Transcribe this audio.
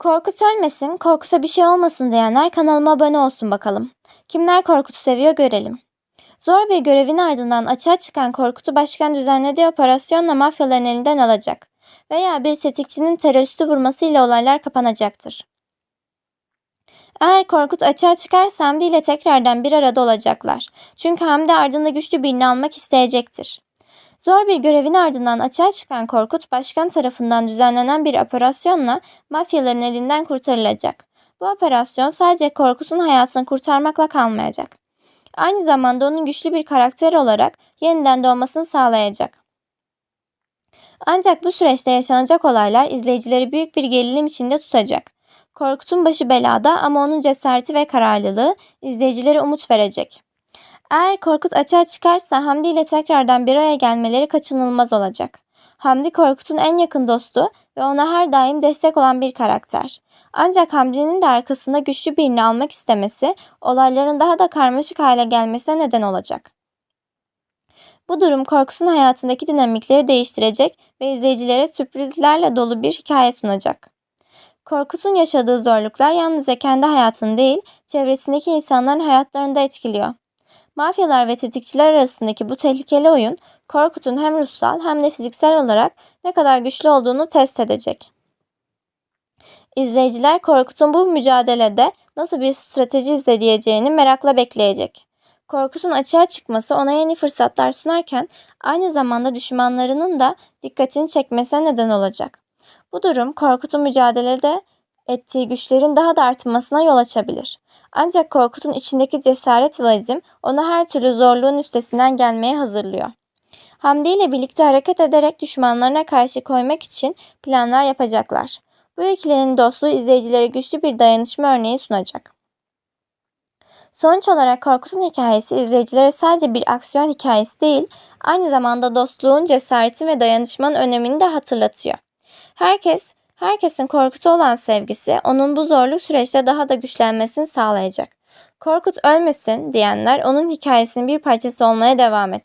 Korkut ölmesin, korkusa bir şey olmasın diyenler kanalıma abone olsun bakalım. Kimler Korkut'u seviyor görelim. Zor bir görevin ardından açığa çıkan Korkut'u başkan düzenlediği operasyonla mafyaların elinden alacak. Veya bir tetikçinin teröristi vurmasıyla olaylar kapanacaktır. Eğer Korkut açığa çıkarsa Hamdi ile tekrardan bir arada olacaklar. Çünkü Hamdi ardında güçlü birini almak isteyecektir. Zor bir görevin ardından açığa çıkan Korkut, başkan tarafından düzenlenen bir operasyonla mafyaların elinden kurtarılacak. Bu operasyon sadece Korkut'un hayatını kurtarmakla kalmayacak. Aynı zamanda onun güçlü bir karakter olarak yeniden doğmasını sağlayacak. Ancak bu süreçte yaşanacak olaylar izleyicileri büyük bir gerilim içinde tutacak. Korkut'un başı belada ama onun cesareti ve kararlılığı izleyicilere umut verecek. Eğer Korkut açığa çıkarsa Hamdi ile tekrardan bir araya gelmeleri kaçınılmaz olacak. Hamdi Korkut'un en yakın dostu ve ona her daim destek olan bir karakter. Ancak Hamdi'nin de arkasında güçlü birini almak istemesi olayların daha da karmaşık hale gelmesine neden olacak. Bu durum Korkut'un hayatındaki dinamikleri değiştirecek ve izleyicilere sürprizlerle dolu bir hikaye sunacak. Korkut'un yaşadığı zorluklar yalnızca kendi hayatını değil, çevresindeki insanların hayatlarını da etkiliyor. Mafyalar ve tetikçiler arasındaki bu tehlikeli oyun, Korkut'un hem ruhsal hem de fiziksel olarak ne kadar güçlü olduğunu test edecek. İzleyiciler Korkut'un bu mücadelede nasıl bir strateji izleyeceğini merakla bekleyecek. Korkut'un açığa çıkması ona yeni fırsatlar sunarken aynı zamanda düşmanlarının da dikkatini çekmesine neden olacak. Bu durum Korkut'un mücadelede ettiği güçlerin daha da artmasına yol açabilir. Ancak Korkut'un içindeki cesaret ve azim onu her türlü zorluğun üstesinden gelmeye hazırlıyor. Hamdi ile birlikte hareket ederek düşmanlarına karşı koymak için planlar yapacaklar. Bu ikilinin dostluğu izleyicilere güçlü bir dayanışma örneği sunacak. Sonuç olarak Korkut'un hikayesi izleyicilere sadece bir aksiyon hikayesi değil, aynı zamanda dostluğun, cesaretin ve dayanışmanın önemini de hatırlatıyor. Herkes, herkesin Korkut'a olan sevgisi onun bu zorlu süreçte daha da güçlenmesini sağlayacak. Korkut ölmesin diyenler onun hikayesinin bir parçası olmaya devam et.